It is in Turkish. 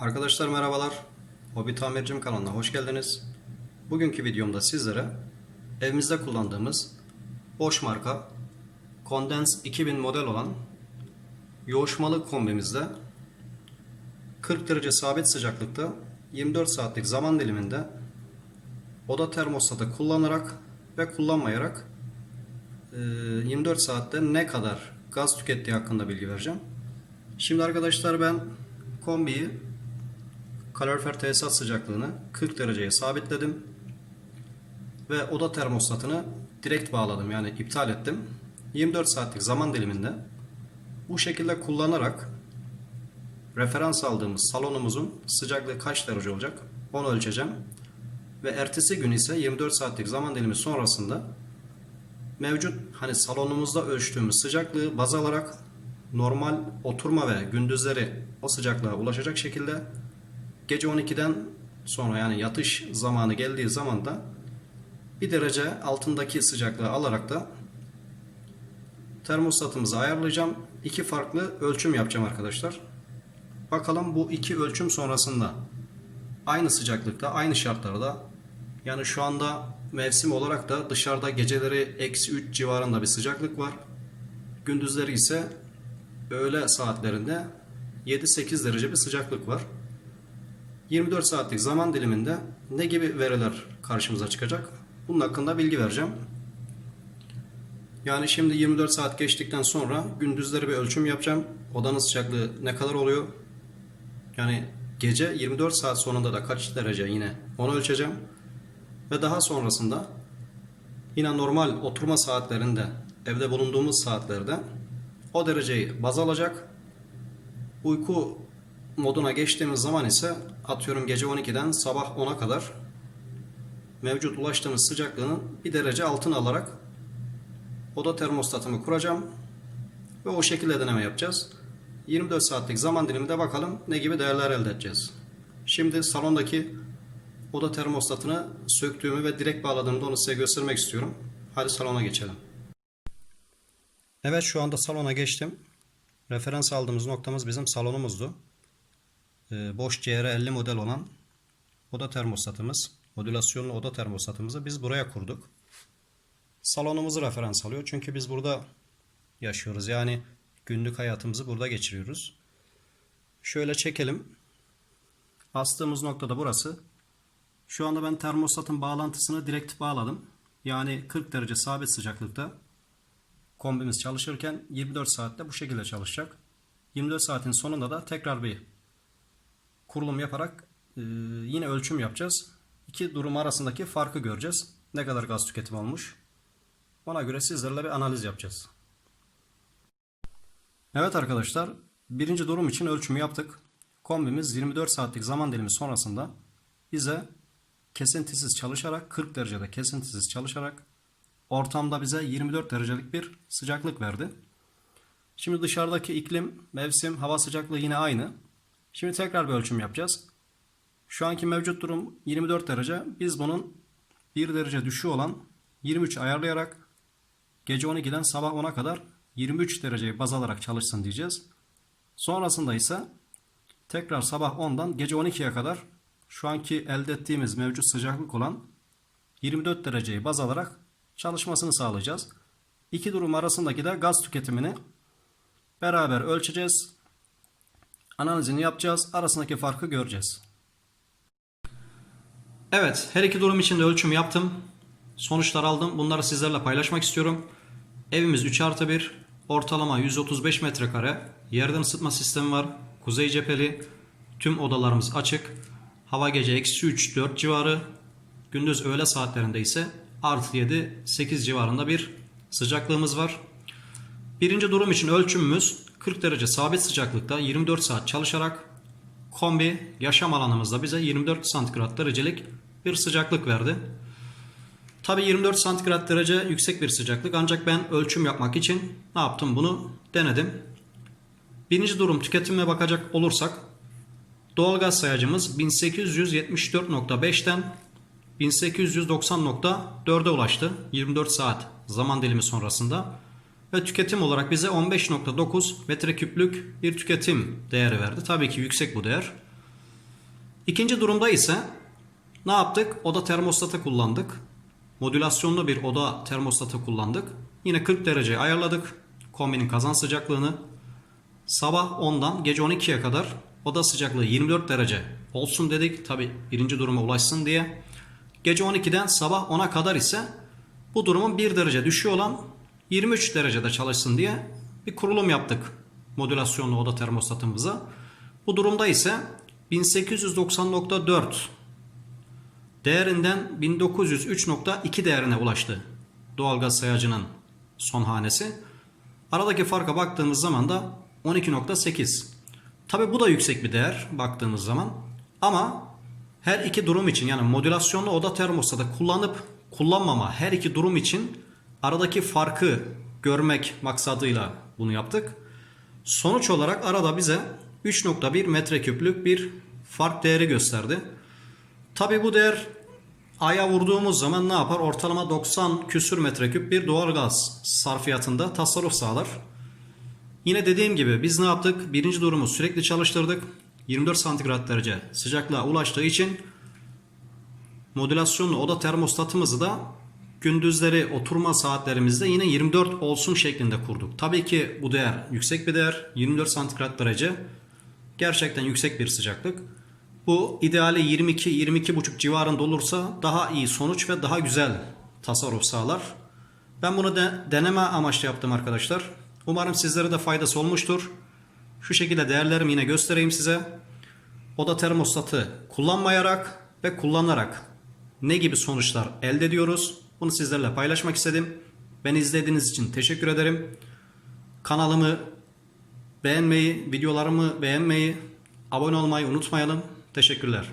Arkadaşlar merhabalar. Hobi Tamircim kanalına hoş geldiniz. Bugünkü videomda sizlere evimizde kullandığımız Bosch marka Condens 2000 model olan yoğuşmalı kombimizde 40 derece sabit sıcaklıkta 24 saatlik zaman diliminde oda termostatı kullanarak ve kullanmayarak e, 24 saatte ne kadar gaz tükettiği hakkında bilgi vereceğim. Şimdi arkadaşlar ben kombiyi kalorifer tesisat sıcaklığını 40 dereceye sabitledim. Ve oda termostatını direkt bağladım yani iptal ettim. 24 saatlik zaman diliminde bu şekilde kullanarak referans aldığımız salonumuzun sıcaklığı kaç derece olacak onu ölçeceğim. Ve ertesi gün ise 24 saatlik zaman dilimi sonrasında mevcut hani salonumuzda ölçtüğümüz sıcaklığı baz alarak normal oturma ve gündüzleri o sıcaklığa ulaşacak şekilde gece 12'den sonra yani yatış zamanı geldiği zaman da bir derece altındaki sıcaklığı alarak da termostatımızı ayarlayacağım. İki farklı ölçüm yapacağım arkadaşlar. Bakalım bu iki ölçüm sonrasında aynı sıcaklıkta, aynı şartlarda yani şu anda mevsim olarak da dışarıda geceleri eksi 3 civarında bir sıcaklık var. Gündüzleri ise öğle saatlerinde 7-8 derece bir sıcaklık var. 24 saatlik zaman diliminde ne gibi veriler karşımıza çıkacak? Bunun hakkında bilgi vereceğim. Yani şimdi 24 saat geçtikten sonra gündüzleri bir ölçüm yapacağım. Odanın sıcaklığı ne kadar oluyor? Yani gece 24 saat sonunda da kaç derece yine onu ölçeceğim. Ve daha sonrasında yine normal oturma saatlerinde evde bulunduğumuz saatlerde o dereceyi baz alacak. Uyku moduna geçtiğimiz zaman ise atıyorum gece 12'den sabah 10'a kadar mevcut ulaştığımız sıcaklığının bir derece altına alarak oda termostatımı kuracağım ve o şekilde deneme yapacağız. 24 saatlik zaman diliminde bakalım ne gibi değerler elde edeceğiz. Şimdi salondaki oda termostatını söktüğümü ve direkt bağladığımda onu size göstermek istiyorum. Hadi salona geçelim. Evet şu anda salona geçtim. Referans aldığımız noktamız bizim salonumuzdu. Ee, Bosch CR50 model olan oda termostatımız, modülasyonlu oda termostatımızı biz buraya kurduk. Salonumuzu referans alıyor. Çünkü biz burada yaşıyoruz. Yani günlük hayatımızı burada geçiriyoruz. Şöyle çekelim. Astığımız nokta da burası. Şu anda ben termostatın bağlantısını direkt bağladım. Yani 40 derece sabit sıcaklıkta kombimiz çalışırken 24 saatte bu şekilde çalışacak. 24 saatin sonunda da tekrar bir kurulum yaparak e, yine ölçüm yapacağız. İki durum arasındaki farkı göreceğiz. Ne kadar gaz tüketimi olmuş. Ona göre sizlerle bir analiz yapacağız. Evet arkadaşlar, birinci durum için ölçümü yaptık. Kombimiz 24 saatlik zaman dilimi sonrasında bize kesintisiz çalışarak 40 derecede kesintisiz çalışarak ortamda bize 24 derecelik bir sıcaklık verdi. Şimdi dışarıdaki iklim, mevsim, hava sıcaklığı yine aynı. Şimdi tekrar bir ölçüm yapacağız. Şu anki mevcut durum 24 derece. Biz bunun 1 derece düşüğü olan 23 ayarlayarak gece 12'den sabah 10'a kadar 23 dereceyi baz alarak çalışsın diyeceğiz. Sonrasında ise tekrar sabah 10'dan gece 12'ye kadar şu anki elde ettiğimiz mevcut sıcaklık olan 24 dereceyi baz alarak çalışmasını sağlayacağız. İki durum arasındaki de gaz tüketimini beraber ölçeceğiz. Analizini yapacağız. Arasındaki farkı göreceğiz. Evet, her iki durum için de ölçüm yaptım. Sonuçlar aldım. Bunları sizlerle paylaşmak istiyorum. Evimiz 3 artı 1. Ortalama 135 metrekare. Yerden ısıtma sistemi var. Kuzey cepheli. Tüm odalarımız açık. Hava gece eksi 3-4 civarı. Gündüz öğle saatlerinde ise artı 7-8 civarında bir sıcaklığımız var. Birinci durum için ölçümümüz 40 derece sabit sıcaklıkta 24 saat çalışarak kombi yaşam alanımızda bize 24 santigrat derecelik bir sıcaklık verdi. Tabi 24 santigrat derece yüksek bir sıcaklık ancak ben ölçüm yapmak için ne yaptım bunu denedim. Birinci durum tüketimine bakacak olursak doğalgaz sayacımız 1874.5'ten 1890.4'e ulaştı 24 saat zaman dilimi sonrasında ve tüketim olarak bize 15.9 metreküplük bir tüketim değeri verdi. Tabii ki yüksek bu değer. İkinci durumda ise ne yaptık? Oda termostatı kullandık. Modülasyonlu bir oda termostatı kullandık. Yine 40 derece ayarladık. Kombinin kazan sıcaklığını. Sabah 10'dan gece 12'ye kadar oda sıcaklığı 24 derece olsun dedik. Tabi birinci duruma ulaşsın diye. Gece 12'den sabah 10'a kadar ise bu durumun 1 derece düşüyor olan 23 derecede çalışsın diye bir kurulum yaptık modülasyonlu oda termostatımıza. Bu durumda ise 1890.4 değerinden 1903.2 değerine ulaştı doğalgaz sayacının son hanesi. Aradaki farka baktığımız zaman da 12.8. Tabi bu da yüksek bir değer baktığımız zaman. Ama her iki durum için yani modülasyonlu oda termostatı kullanıp kullanmama her iki durum için aradaki farkı görmek maksadıyla bunu yaptık. Sonuç olarak arada bize 3.1 metreküplük bir fark değeri gösterdi. Tabi bu değer aya vurduğumuz zaman ne yapar? Ortalama 90 küsür metreküp bir doğalgaz sarfiyatında tasarruf sağlar. Yine dediğim gibi biz ne yaptık? Birinci durumu sürekli çalıştırdık. 24 santigrat derece sıcaklığa ulaştığı için modülasyonlu oda termostatımızı da gündüzleri oturma saatlerimizde yine 24 olsun şeklinde kurduk. Tabii ki bu değer yüksek bir değer. 24 santigrat derece gerçekten yüksek bir sıcaklık. Bu ideali 22-22,5 civarında olursa daha iyi sonuç ve daha güzel tasarruf sağlar. Ben bunu de, deneme amaçlı yaptım arkadaşlar. Umarım sizlere de faydası olmuştur. Şu şekilde değerlerimi yine göstereyim size. Oda termostatı kullanmayarak ve kullanarak ne gibi sonuçlar elde ediyoruz? Bunu sizlerle paylaşmak istedim. Beni izlediğiniz için teşekkür ederim. Kanalımı beğenmeyi, videolarımı beğenmeyi, abone olmayı unutmayalım. Teşekkürler.